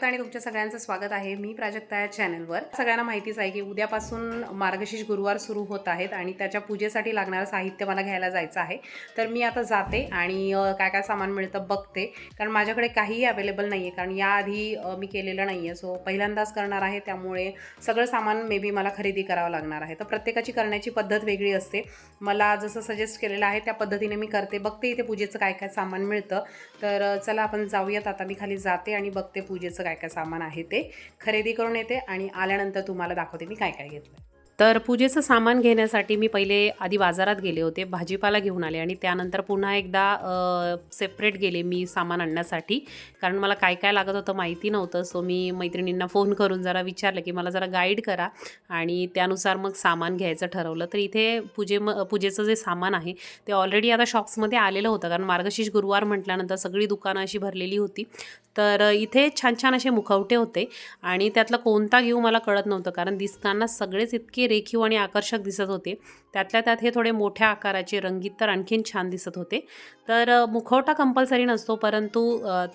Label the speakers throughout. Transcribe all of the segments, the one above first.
Speaker 1: प्राजक्ता आणि तुमच्या सगळ्यांचं स्वागत आहे मी प्राजक्ता या चॅनलवर सगळ्यांना माहितीच आहे की उद्यापासून मार्गशीर्ष गुरुवार सुरू होत आहेत आणि त्याच्या पूजेसाठी लागणारं साहित्य मला घ्यायला जायचं आहे. तर मी आता जाते आणि काय काय सामान मिळतं बघते. कारण माझ्याकडे काहीही अवेलेबल नाही आहे कारण याआधी मी केलेलं नाही आहे सो पहिल्यांदाच करणार आहे. त्यामुळे सगळं सामान मे बी मला खरेदी करावं लागणार आहे. तर प्रत्येकाची करण्याची पद्धत वेगळी असते. मला जसं सजेस्ट केलेलं आहे त्या पद्धतीने मी करते. बघते इथे पूजेचं काय काय सामान मिळतं. तर चला आपण जाऊयात. आता मी खाली जाते आणि बघते पूजेचं काय काय काय सामान आहे ते खरेदी करून येते आणि आल्यानंतर तुम्हाला दाखवते मी काय काय घेतलं तर पूजेचं सामान घेण्यासाठी मी पहिले आधी बाजारात गेले होते भाजीपाला घेऊन आले आणि त्यानंतर पुन्हा एकदा सेपरेट गेले मी सामान आणण्यासाठी. कारण मला काय काय लागत होतं माहिती नव्हतं सो मी मैत्रिणींना फोन करून जरा विचारलं की मला जरा गाईड करा. आणि त्यानुसार मग सामान घ्यायचं ठरवलं. तर इथे पूजे म पूजेचं जे सामान आहे ते ऑलरेडी आता शॉप्समध्ये आलेलं होतं. कारण मार्गशीर्ष गुरुवार म्हटल्यानंतर सगळी दुकानं अशी भरलेली होती. तर इथे छान छान असे मुखवटे होते. आणि त्यातला कोणता घेऊ मला कळत नव्हतं. कारण दिसताना सगळेच इतके रेखीव आणि आकर्षक दिसत होते. त्यातल्या त्यात हे थोडे मोठ्या आकाराचे रंगीत तर आणखीन छान दिसत होते. तर मुखवटा कंपल्सरी नसतो परंतु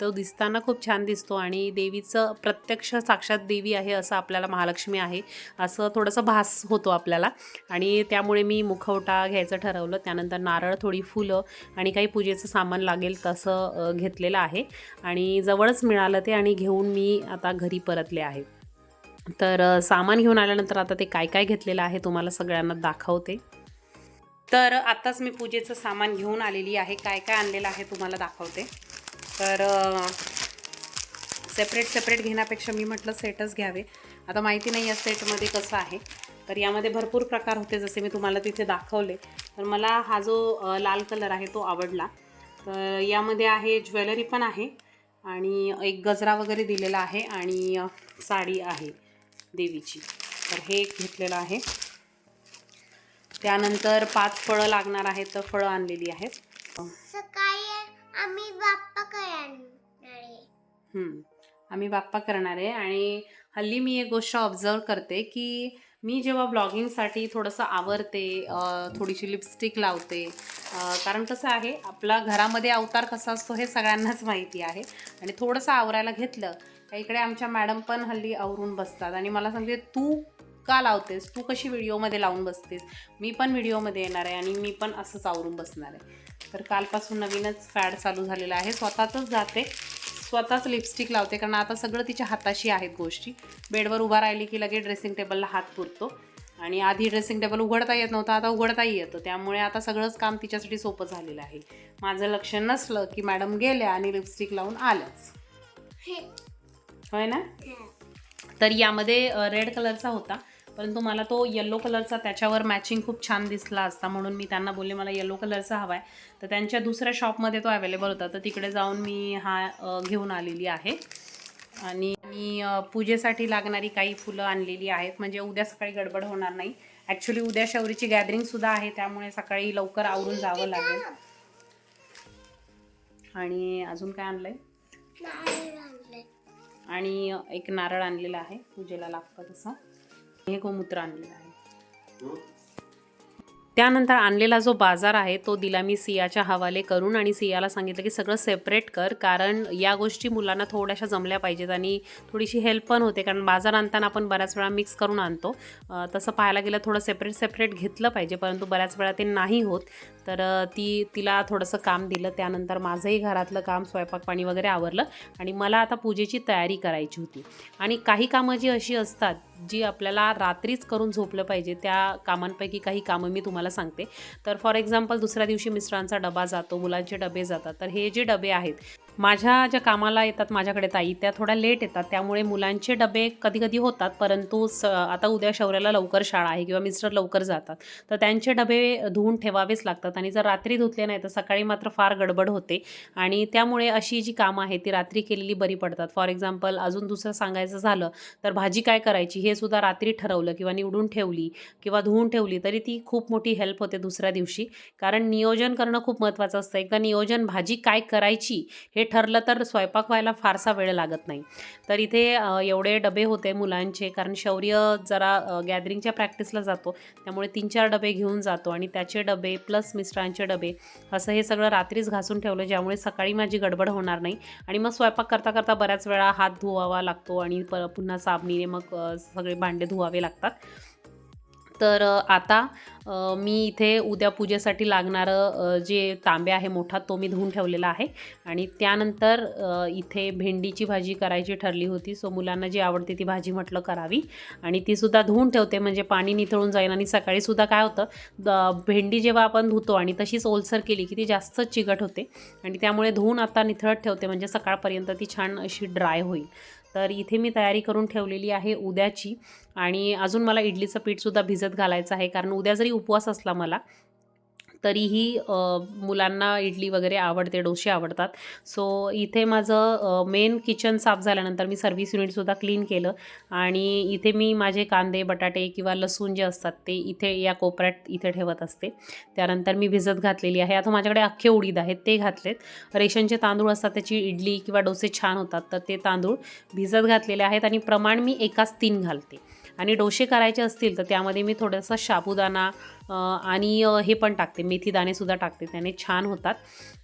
Speaker 1: तो दिसताना खूप छान दिसतो आणि देवीचं प्रत्यक्ष साक्षात देवी आहे असं आपल्याला महालक्ष्मी आहे असं थोडंसं भास होतो आपल्याला. आणि त्यामुळे मी मुखवटा घ्यायचं ठरवलं. त्यानंतर नारळ थोडी फुलं आणि काही पूजेचं सामान लागेल तसं घेतलेलं आहे. आणि जवळच मिळालं ते आणि घेऊन मी आता घरी परतले आहे. तर सामान घेऊन आल्यानंतर आता ते काय काय घेतलेलं आहे तुम्हाला सगळ्यांना दाखवते. तर आत्ताच मी पूजेचं सामान घेऊन आलेली आहे. काय काय आणलेलं आहे तुम्हाला दाखवते. तर सेपरेट सेपरेट घेण्यापेक्षा मी म्हटलं सेटच घ्यावे. आता माहिती नाही या सेटमध्ये कसं आहे. तर यामध्ये भरपूर प्रकार होते जसे मी तुम्हाला तिथे दाखवले. तर मला हा जो लाल कलर आहे तो आवडला. तर यामध्ये आहे ज्वेलरी पण आहे आणि एक गजरा वगैरे दिलेला आहे आणि साडी आहे. देवीची. तर हे एक घेतलेलं आहे. त्यानंतर पाच फळं लागणार आहेत तर फळं आणलेली आहेत.
Speaker 2: सकाळी आम्ही बाप्पा करणार.
Speaker 1: आम्ही बाप्पा करणार आहे आणि हल्ली मी एक गोष्ट ऑब्झर्व करते की मी जेव्हा ब्लॉगिंगसाठी थोडंसं आवरते थोडीशी लिपस्टिक लावते कारण कसं आहे आपला घरामध्ये अवतार कसा असतो हे सगळ्यांनाच माहिती आहे. आणि थोडंसं आवरायला घेतलं इकडे आमच्या मॅडम पण हल्ली आवरून बसतात. आणि मला सांगते तू का लावतेस? तू कशी व्हिडिओमध्ये लावून बसतेस? मी पण व्हिडिओमध्ये येणार आहे आणि मी पण असंच आवरून बसणार आहे. तर कालपासून नवीनच फॅड चालू झालेला आहे. स्वतःच जाते. स्वतःच लिपस्टिक लावते कारण आता सगळं तिच्या हाताशी आहेत गोष्टी. बेडवर उभा राहिली की लगेच ड्रेसिंग टेबलला हात पुरतो. आणि आधी ड्रेसिंग टेबल उघडता येत नव्हतं आता उघडताही येतं. त्यामुळे आता सगळंच काम तिच्यासाठी सोपं झालेलं आहे. माझं लक्ष नसलं की मॅडम गेल्या आणि लिपस्टिक लावून आल्याच. होय ना? तर यामध्ये रेड कलरचा होता परंतु मला तो येलो कलरचा त्याच्यावर मॅचिंग खूप छान दिसला असता म्हणून मी त्यांना बोलले मला येलो कलरचा हवा आहे तर त्यांच्या दुसऱ्या शॉपमध्ये तो अवेलेबल होता. तर तिकडे जाऊन मी हा घेऊन आलेली आहे. आणि मी पूजेसाठी लागणारी काही फुलं आणलेली आहेत. म्हणजे उद्या सकाळी गडबड होणार नाही. ॲक्च्युली उद्या शौरीची गॅदरिंगसुद्धा आहे त्यामुळे सकाळी लवकर आवरून जावं लागेल. आणि अजून काय आणलं आहे. आणि एक नारळ आणलेला आहे. पूजेला लागतं तसं. हे गोमूत्र आणलेलं आहे. त्यानंतर आणलेला जो बाजार आहे तो दिला मी सियाच्या हवाले करून आणि सियाला सांगितलं की सगळं सेपरेट कर कारण या गोष्टी मुलांना थोड्याशा जमल्या पाहिजेत आणि थोडीशी हेल्प पण होते कारण बाजार आणताना आपण बऱ्याच वेळा मिक्स करून आणतो. तसं पाहायला गेलं थोडं सेपरेट सेपरेट घेतलं पाहिजे परंतु बऱ्याच वेळा ते नाही होत. तर ती तिला थोडंसं काम दिलं. त्यानंतर माझंही घरातलं काम स्वयंपाक पाणी वगैरे आवरलं आणि मला आता पूजेची तयारी करायची होती. आणि काही कामं जी अशी असतात जी आपल्याला रात्रीच करून झोपलं पाहिजे त्या कामांपैकी काही कामं मी तुम्हाला सांगते. तर फॉर एक्झाम्पल दुसऱ्या दिवशी मिस्टरांचा डबा जातो मुलांचे डबे जातात. तर हे जे डबे आहेत माझ्या ज्या कामाला येतात माझ्याकडे ताई त्या थोड्या लेट येतात. त्यामुळे मुलांचे डबे कधी कधी होतात परंतु स आता उद्या शौर्याला लवकर शाळा आहे किंवा मिस्टर लवकर जातात. तर त्यांचे डबे धुवून ठेवावेच लागतात आणि जर रात्री धुतले नाही तर सकाळी मात्र फार गडबड होते. आणि त्यामुळे अशी जी कामं आहेत ती रात्री केलेली बरी पडतात. फॉर एक्झाम्पल अजून दुसरं सांगायचं झालं तर भाजी काय करायची हे सुद्धा रात्री ठरवलं किंवा निवडून ठेवली किंवा धुवून ठेवली तरी ती खूप मोठी हेल्प होते दुसऱ्या दिवशी. कारण नियोजन करणं खूप महत्त्वाचं असतं. एकदा नियोजन भाजी काय करायची हे ठरलं तर स्वयंपाक व्हायला फारसा वेळ लागत नाही. तर इथे एवढे डबे होते मुलांचे कारण शौर्य जरा गॅदरिंगच्या प्रॅक्टिसला जातो. त्यामुळे तीन चार डबे घेऊन जातो आणि त्याचे डबे प्लस मिस्टरांचे डबे असं हे सगळं रात्रीच घासून ठेवलं ज्यामुळे सकाळी माझी गडबड होणार नाही. आणि मग स्वयंपाक करता करता बऱ्याच वेळा हात धुवावा लागतो आणि प पुन्हा साबणीने मग सगळे भांडे धुवावे लागतात. तर आता मी इथे उद्या पूजेसाठी लागणारं जे तांबे आहे मोठा तो मी धुवून ठेवलेला आहे. आणि त्यानंतर इथे भेंडीची भाजी करायची ठरली होती. सो मुलांना जी आवडते ती भाजी म्हटलं करावी. आणि ती सुद्धा धुवून ठेवते म्हणजे पाणी निथळून जाईल आणि सकाळी सुद्धा काय होतं द- भेंडी जेव्हा आपण धुतो आणि तशीच ओलसर केली की ती जास्त चिकट होते. आणि त्यामुळे धुवून आता निथळत ठेवते म्हणजे सकाळपर्यंत ती छान अशी ड्राय होईल. तर इथे मी तयारी करून ठेवलेली आहे उद्याची. आणि अजून मला इडलीचं पीठसुद्धा भिजत घालायचं आहे कारण उद्या जरी उपवास असला मला तरीही मुलांना इडली वगैरे आवडते डोसे आवडतात. सो इथे माझं मेन किचन साफ झाल्यानंतर मी सर्व्हिस युनिटसुद्धा क्लीन केलं. आणि इथे मी माझे कांदे बटाटे किंवा लसूण जे असतात ते इथे या कोपऱ्यात इथे ठेवत असते. त्यानंतर मी भिजत घातलेली आहे. आता माझ्याकडे अख्खे उडीद आहेत ते घातलेत. रेशनचे तांदूळ असतात त्याची इडली किंवा डोसे छान होतात तर ते तांदूळ भिजत घातलेले आहेत. आणि प्रमाण मी एकाच तीन घालते. आणि डोसे करायचे असतील तर त्यामध्ये मी थोडासा साबुदाणा अ, आणि हे पण टाकते. मेथी दाणेसुद्धा टाकते. त्याने छान होतात.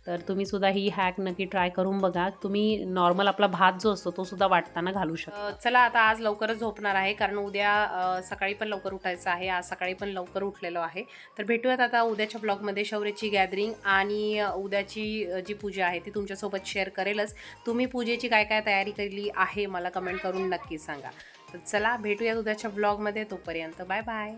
Speaker 1: तर तुम्ही सुद्धा ही हॅक नक्की ट्राय करून बघा. तुम्ही नॉर्मल आपला भात जो असतो तो सुद्धा वाटताना घालू शकता. चला आता आज लवकरच झोपणार आहे. कारण उद्या सकाळी पण लवकर उठायचं आहे. आज सकाळी पण लवकर उठलेलो आहे. तर भेटूयात आता उद्याच्या ब्लॉगमध्ये शौर्याची गॅदरिंग आणि उद्याची जी पूजा आहे ती तुमच्यासोबत शेअर करेलच. तुम्ही पूजेची काय काय तयारी केली आहे मला कमेंट करून नक्की सांगा. तर चला भेटूयात उद्याच्या ब्लॉगमध्ये तोपर्यंत. Bye bye